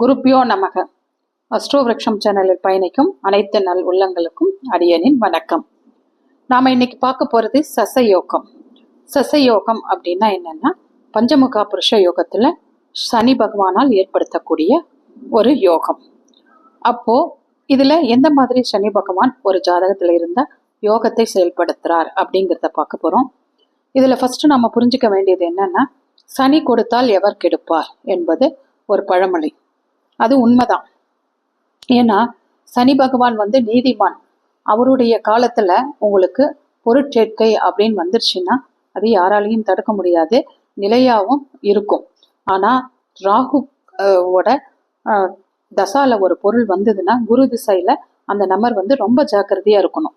குருப்பியோ நமக. அஸ்ட்ரோவிரக்ஷம் சேனலில் பயணிக்கும் அனைத்து நல் உள்ளங்களுக்கும் அடியனின் வணக்கம். நாம் இன்னைக்கு பார்க்க போகிறது சசயோகம். சசயோகம் அப்படின்னா என்னென்னா பஞ்சமுகா புருஷ யோகத்தில் சனி பகவானால் ஏற்படுத்தக்கூடிய ஒரு யோகம். அப்போது இதில் எந்த மாதிரி சனி பகவான் ஒரு ஜாதகத்தில் இருந்தால் யோகத்தை செயல்படுத்துகிறார் அப்படிங்கிறத பார்க்க போகிறோம் இதில் ஃபஸ்ட்டு நம்ம புரிஞ்சிக்க வேண்டியது என்னென்னா சனி கொடுத்தால் எவர் கெடுப்பார் என்பது ஒரு பழமொழி. அது உண்மைதான். ஏன்னா சனி பகவான் வந்து நீதிமான். அவருடைய காலத்துல உங்களுக்கு பொருட்சேர்க்கை அப்படின்னு வந்துருச்சுன்னா அது யாராலையும் தடுக்க முடியாது. நிலையாவும் இருக்கும். ஆனா ராகு ஓட தசால ஒரு பொருள் வந்ததுன்னா குரு திசையில அந்த நம்பர் வந்து ரொம்ப ஜாக்கிரதையா இருக்கணும்.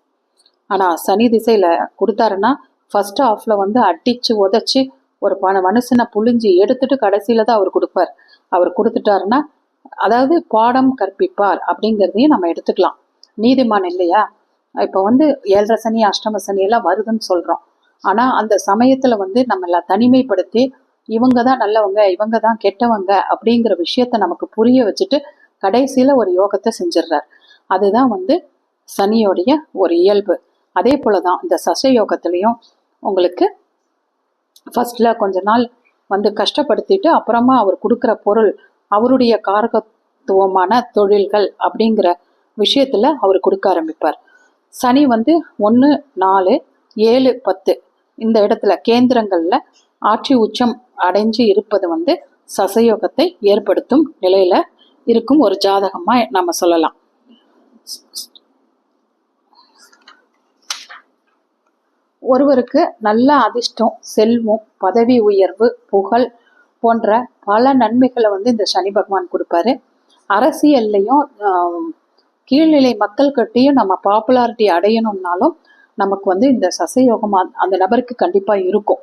ஆனா சனி திசையில கொடுத்தாருன்னா ஃபர்ஸ்ட் ஹாஃப்ல வந்து அடிச்சு உதைச்சு ஒரு பண மனுஷனை புழிஞ்சு எடுத்துட்டு கடைசியில தான் அவர் கொடுப்பார். அவர் கொடுத்துட்டாருன்னா அதாவது பாடம் கற்பிப்பார் அப்படிங்கிறதையும் நம்ம எடுத்துக்கலாம். நீதிமான் இல்லையா? இப்போ வந்து ஏழரை சனி அஷ்டம சனி எல்லாம் வருதுன்னு சொல்றோம். ஆனா அந்த சமயத்துல வந்து நம்மள தனிமைப்படுத்தி இவங்க தான் நல்லவங்க இவங்க தான் கெட்டவங்க அப்படிங்கிற விஷயத்த நமக்கு புரிய வச்சுட்டு கடைசியில் ஒரு யோகத்தை செஞ்சிடுறார். அதுதான் வந்து சனியோடைய ஒரு இயல்பு. அதே போலதான் இந்த சச யோகத்துலேயும் உங்களுக்கு ஃபர்ஸ்ட்ல கொஞ்ச நாள் வந்து கஷ்டப்படுத்திட்டு அப்புறமா அவர் கொடுக்குற பொருள் அவருடைய காரகத்துவமான தொழில்கள் அப்படிங்கிற விஷயத்துல அவர் கொடுக்க ஆரம்பிப்பார். சனி வந்து ஒன்று நாலு ஏழு பத்து இந்த இடத்துல கேந்திரங்கள்ல ஆட்சி உச்சம் அடைஞ்சு இருப்பது வந்து சசயோகத்தை ஏற்படுத்தும் நிலையில இருக்கும் ஒரு ஜாதகமாக நம்ம சொல்லலாம். ஒருவருக்கு நல்ல அதிர்ஷ்டம் செல்வம் பதவி உயர்வு புகழ் போன்ற பல நன்மைகளை வந்து இந்த சனி பகவான் கொடுப்பாரு. அரசியல்லையும் கீழ்நிலை கீழ்நிலை மக்கள்கிட்டையும் நம்ம பாப்புலாரிட்டி அடையணும்னாலும் நமக்கு வந்து இந்த சசயோகம் அந்த- நபருக்கு கண்டிப்பாக இருக்கும்.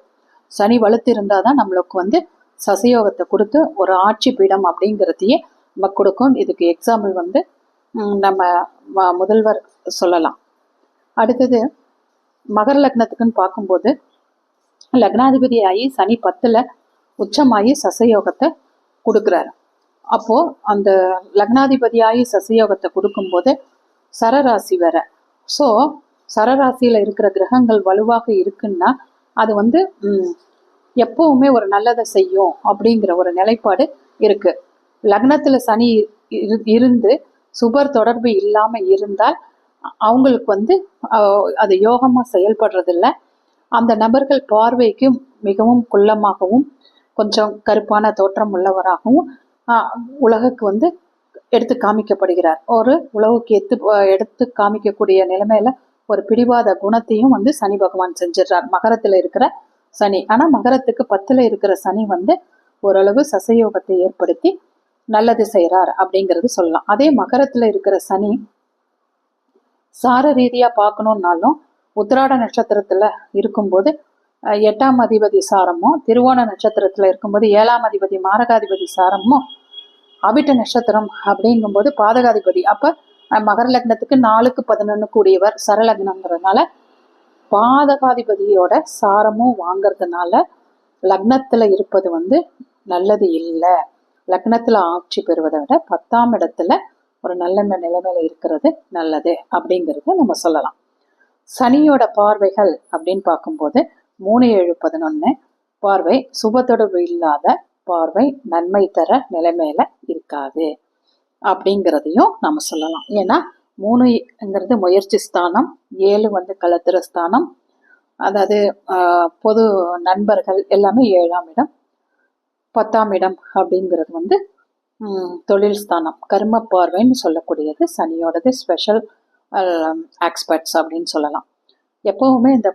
சனி வலுத்து இருந்தாதான் நம்மளுக்கு வந்து சசயோகத்தை கொடுத்து ஒரு ஆட்சி பீடம் அப்படிங்கிறதையே நமக்கு கொடுக்கும். இதுக்கு எக்ஸாம்பிள் வந்து நம்ம முதல்வர் சொல்லலாம். அடுத்தது மகர லக்னத்துக்குன்னு பார்க்கும்போது லக்னாதிபதி ஆகி சனி பத்தில் உச்சமாகி சசயோகத்தை கொடுக்குறாரு. அப்போது அந்த லக்னாதிபதியாகி சசயோகத்தை கொடுக்கும்போது சரராசி வேற. ஸோ சரராசியில் இருக்கிற கிரகங்கள் வலுவாக இருக்குன்னா அது வந்து எப்போவுமே எப்பவுமே ஒரு நல்லதை செய்யும் அப்படிங்கிற ஒரு நிலைப்பாடு இருக்குது லக்னத்தில் சனி இரு- இருந்து சுபர் தொடர்பு இல்லாமல் இருந்தால் அவங்களுக்கு வந்து அது யோகமாக செயல்படுறதில்ல. அந்த நபர்கள் பார்வைக்கு மிகவும் குள்ளமாகவும் கொஞ்சம் கருப்பான தோற்றம் உள்ளவராகவும் ஆஹ், உலகுக்கு வந்து எடுத்து காமிக்கப்படுகிறார். ஒரு உலகுக்கு எடுத்து எடுத்து காமிக்கக்கூடிய நிலைமையில ஒரு பிடிவாத குணத்தையும் வந்து சனி பகவான் செஞ்சிடுறார். மகரத்துல இருக்கிற சனி. ஆனா மகரத்துக்கு பத்துல இருக்கிற சனி வந்து ஓரளவு சசயோகத்தை ஏற்படுத்தி நல்லது செய்கிறார் அப்படிங்கிறது சொல்லலாம். அதே மகரத்துல இருக்கிற சனி சார ரீதியா பார்க்கணும்னாலும் உத்திராட நட்சத்திரத்துல இருக்கும்போது எட்டாம் அதிபதி சாரமும் திருவோண நட்சத்திரத்துல இருக்கும்போது ஏழாம் அதிபதி மாரகாதிபதி சாரமும் அபிட்ட நட்சத்திரம் அப்படிங்கும்போது பாதகாதிபதி. அப்ப மகர லக்னத்துக்கு நாலுக்கு பதினொன்னு கூடியவர் சரலக்னங்கிறதுனால பாதகாதிபதியோட சாரமும் வாங்குறதுனால லக்னத்துல இருப்பது வந்து நல்லது இல்லை. லக்னத்துல ஆட்சி பெறுவதை விட பத்தாம் இடத்துல ஒரு நல்ல நிலைமையில இருக்கிறது நல்லது அப்படிங்கிறத நம்ம சொல்லலாம். சனியோட பார்வைகள் அப்படின்னு பார்க்கும்போது மூணு ஏழு பதினொன்று பார்வை சுப தொடர்பு இல்லாத பார்வை நன்மை தர நிலைமையில இருக்காது அப்படிங்கிறதையும் நம்ம சொல்லலாம். ஏன்னா மூணுங்கிறது முயற்சி ஸ்தானம் ஏழு வந்து கலத்திர ஸ்தானம். அதாவது பொது நண்பர்கள் எல்லாமே ஏழாம் இடம் பத்தாம் இடம் அப்படிங்கிறது வந்து தொழில் ஸ்தானம். கர்ம பார்வைன்னு சொல்லக்கூடியது சனியோடது ஸ்பெஷல் ஆக்ஸ்பர்ட்ஸ் அப்படின்னு சொல்லலாம். எப்போவுமே இந்த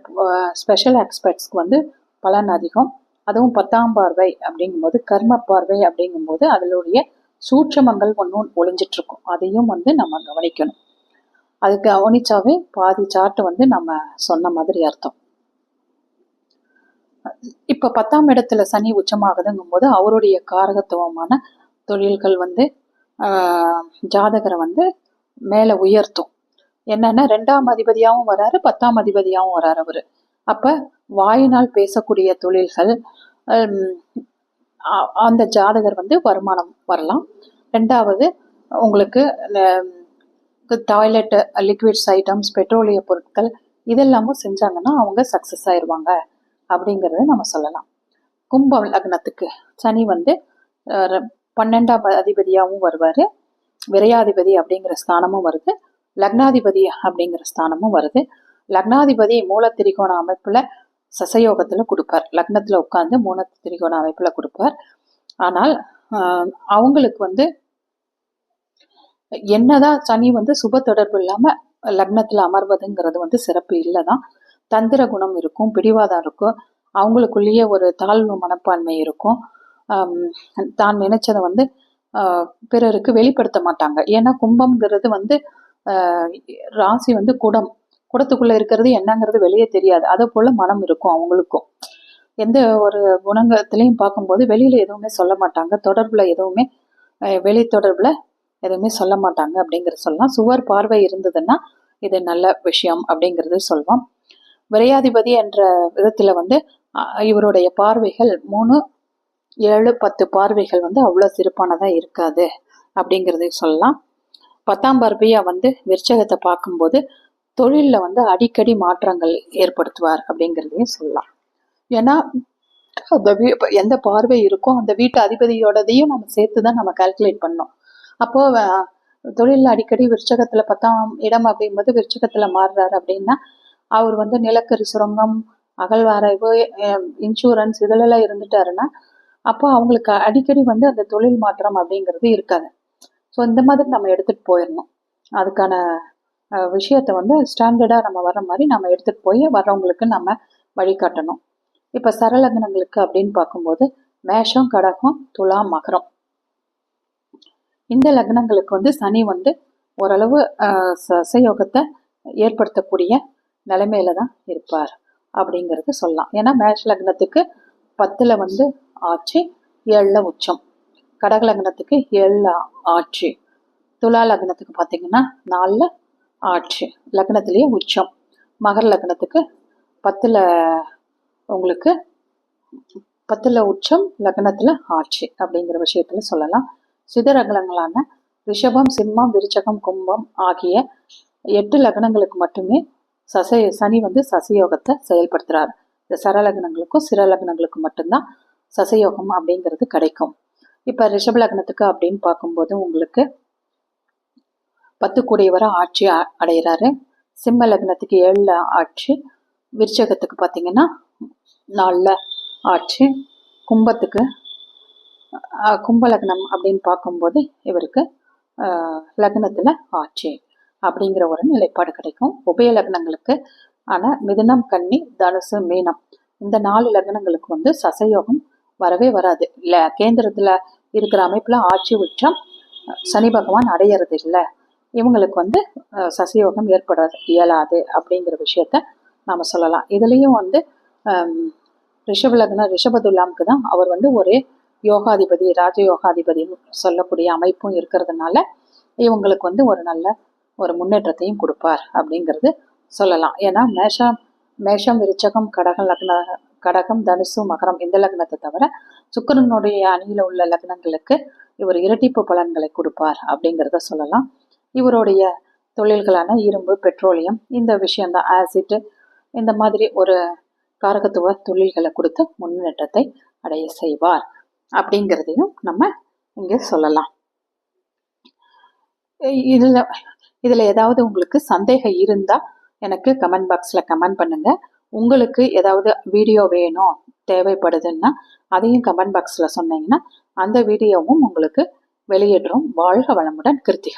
ஸ்பெஷல் எக்ஸ்பர்ட்ஸ்க்கு வந்து பலன் அதிகம். அதுவும் பத்தாம் பார்வை அப்படிங்கும்போது கர்ம பார்வை அப்படிங்கும்போது அதனுடைய சூட்சமங்கள் ஒன்றும் ஒளிஞ்சிட்டு இருக்கும் அதையும் வந்து நம்ம கவனிக்கணும். அது கவனிச்சாவே பாதி சார்ட் வந்து நம்ம சொன்ன மாதிரி அர்த்தம். இப்ப பத்தாம் இடத்துல சனி உச்சமாகுதுங்கும் போது அவருடைய காரகத்துவமான தொழில்கள் வந்து ஜாதகரை வந்து மேலே உயர்த்தும். என்னன்னா ரெண்டாம் அதிபதியாகவும் வராரு பத்தாம் அதிபதியாகவும் வராரு அவர். அப்ப வாயினால் பேசக்கூடிய தொழில்கள் அந்த ஜாதகர் வந்து வருமானம் வரலாம். ரெண்டாவது உங்களுக்கு டாய்லெட் லிக்விட்ஸ் ஐட்டம்ஸ் பெட்ரோலிய பொருட்கள் இதெல்லாமும் செஞ்சாங்கன்னா அவங்க சக்ஸஸ் ஆயிடுவாங்க அப்படிங்கிறத நம்ம சொல்லலாம். கும்ப லக்னத்துக்கு சனி வந்து பன்னெண்டாம் அதிபதியாகவும் வருவார். விரையாதிபதி அப்படிங்கிற ஸ்தானமும் வருது. லக்னாதிபதி அப்படிங்கிற ஸ்தானமும் வருது. லக்னாதிபதி மூல திரிகோண அமைப்புல சசயோகத்தில் கொடுப்பார். லக்னத்துல உட்கார்ந்து மூல திரிகோண அமைப்புல கொடுப்பார். ஆனால் ஆஹ், அவங்களுக்கு வந்து என்னதான் சனி வந்து சுப தொடர்பு இல்லாம லக்னத்துல அமர்வதுங்கிறது வந்து சிறப்பு இல்லைதான். தந்திர குணம் இருக்கும் பிடிவாதம் இருக்கும். அவங்களுக்குள்ளேயே ஒரு தாழ்வு மனப்பான்மை இருக்கும். தான் நினைச்சதை வந்து ஆஹ், பிறருக்கு வெளிப்படுத்த மாட்டாங்க. ஏன்னா கும்பம்ங்கிறது வந்து ராசி வந்து குடம். குடத்துக்குள்ள இருக்கிறது என்னங்கிறது வெளியே தெரியாது. அதை போல மனம் இருக்கும் அவங்களுக்கும். எந்த ஒரு குணங்கத்திலையும் பார்க்கும்போது வெளியில எதுவுமே சொல்ல மாட்டாங்க. தொடர்புல எதுவுமே வெளி தொடர்புல எதுவுமே சொல்ல மாட்டாங்க அப்படிங்கிற சொல்லலாம். சுவர் பார்வை இருந்ததுன்னா இது நல்ல விஷயம் அப்படிங்கிறது சொல்வோம். விரையாதிபதி என்ற விதத்துல வந்து இவருடைய பார்வைகள் மூணு ஏழு பத்து பார்வைகள் வந்து அவ்வளோ சிறப்பானதாக இருக்காது அப்படிங்கிறதையும் சொல்லலாம். பத்தாம் பார்வையா வந்து விருச்சகத்தை பார்க்கும்போது தொழிலில் வந்து அடிக்கடி மாற்றங்கள் ஏற்படுத்துவார் அப்படிங்கிறதையும் சொல்லலாம். ஏன்னா அந்த வீ எந்த பார்வை இருக்கோ அந்த வீட்டு அதிபதியோடதையும் நம்ம சேர்த்து தான் நம்ம கால்குலேட் பண்ணோம் அப்போ தொழிலில் அடிக்கடி விருச்சகத்தில் பத்தாம் இடம் அப்படிங்கும்போது விருச்சகத்தில் மாறுறாரு அப்படின்னா அவர் வந்து நிலக்கரி சுரங்கம் அகழ்வாராய்வு இன்சூரன்ஸ் இதிலெல்லாம் இருந்துட்டாருன்னா அப்போ அவங்களுக்கு அடிக்கடி வந்து அந்த தொழில் மாற்றம் அப்படிங்கிறது இருக்காது. ஸோ இந்த மாதிரி நம்ம எடுத்துகிட்டு போயிடணும். அதுக்கான விஷயத்தை வந்து ஸ்டாண்டர்டாக நம்ம வர மாதிரி நம்ம எடுத்துகிட்டு போய் வரவங்களுக்கு நம்ம வழிகாட்டணும் இப்போ சரலக்னங்களுக்கு அப்படின்னு பார்க்கும்போது மேஷம் கடகம் துலா மகரம். இந்த லக்னங்களுக்கு வந்து சனி வந்து ஓரளவு சசயோகத்தை ச- ஏற்படுத்தக்கூடிய நிலைமையில தான் இருப்பார் அப்படிங்கிறது சொல்லலாம். ஏன்னா மேஷ லக்னத்துக்கு பத்தில் வந்து ஆட்சி ஏழில் உச்சம். கடக லக்னத்துக்கு ஏழுல ஆட்சி. துலா லக்னத்துக்கு பார்த்தீங்கன்னா நாலில் ஆட்சி. லக்னத்திலேயே உச்சம். மகர லக்னத்துக்கு பத்தில் உங்களுக்கு பத்தில் உச்சம் லக்னத்தில் ஆட்சி அப்படிங்கிற விஷயத்துல சொல்லலாம். சிதரகலங்களான ரிஷபம் சிம்மம் விருச்சகம் கும்பம் ஆகிய எட்டு லக்னங்களுக்கு மட்டுமே சசை சனி வந்து சசயோகத்தை செயல்படுத்துகிறார் இந்த சரலக்னங்களுக்கும் சிறலக்னங்களுக்கும் மட்டும்தான் சசயோகம் அப்படிங்கிறது கிடைக்கும். இப்போ ரிஷபலக்னத்துக்கு அப்படின்னு பார்க்கும்போது உங்களுக்கு பத்து கூடியவரை ஆட்சி அ- அடைகிறாரு சிம்ம லக்னத்துக்கு ஏழில் ஆட்சி விருச்சகத்துக்கு பார்த்தீங்கன்னா நாலில் ஆட்சி கும்பத்துக்கு அஹ், கும்ப லக்னம் அப்படின்னு பார்க்கும்போது இவருக்கு லக்னத்தில் ஆட்சி அப்படிங்கிற ஒரு நிலைப்பாடு கிடைக்கும். உபய லக்னங்களுக்கு ஆனால் மிதுனம் கன்னி தனுசு மீனம் இந்த நாலு லக்னங்களுக்கு வந்து சசயோகம் வரவே வராது. இல்ல கேந்திரத்துல இருக்கிற அமைப்புல ஆட்சி உச்சம் சனி பகவான் அடையிறது இல்லை. இவங்களுக்கு வந்து சசியோகம் சசயோகம் ஏற்படாது இயலாது அப்படிங்கிற விஷயத்த நாம சொல்லலாம். இதுலயும் வந்து ஹம், ரிஷபதுல்லாமுக்கு தான் அவர் வந்து ஒரே யோகாதிபதி ராஜயோகாதிபதினு சொல்லக்கூடிய அமைப்பும் இருக்கிறதுனால இவங்களுக்கு வந்து ஒரு நல்ல ஒரு முன்னேற்றத்தையும் கொடுப்பார் அப்படிங்கிறது சொல்லலாம். ஏன்னா மேஷம் மேஷம் விருச்சகம் கடகம் லக்ன கடகம் தனுசு மகரம் இந்த லக்னத்தை தவிர சுக்கரனுடைய அணியில உள்ள லக்னங்களுக்கு இவர் இரட்டிப்பு பலன்களை கொடுப்பார் அப்படிங்கிறத சொல்லலாம். இவருடைய தொழில்களான இரும்பு பெட்ரோலியம் இந்த விஷயம்தான் ஆசிட் இந்த மாதிரி ஒரு காரகத்துவ தொழில்களை கொடுத்து முன்னேற்றத்தை அடைய செய்வார் அப்படிங்கிறதையும் நம்ம இங்கே சொல்லலாம். இதில் இதில் ஏதாவது உங்களுக்கு சந்தேகம் இருந்தால் எனக்கு கமெண்ட் பாக்ஸில் கமெண்ட் பண்ணுங்கள் உங்களுக்கு ஏதாவது வீடியோ வேணும் தேவைப்படுதுன்னா அதையும் கமெண்ட் பாக்ஸில் சொன்னீங்கன்னா அந்த வீடியோவும் உங்களுக்கு வெளியிடுறோம் வாழ்க வளமுடன் கிருத்திகா.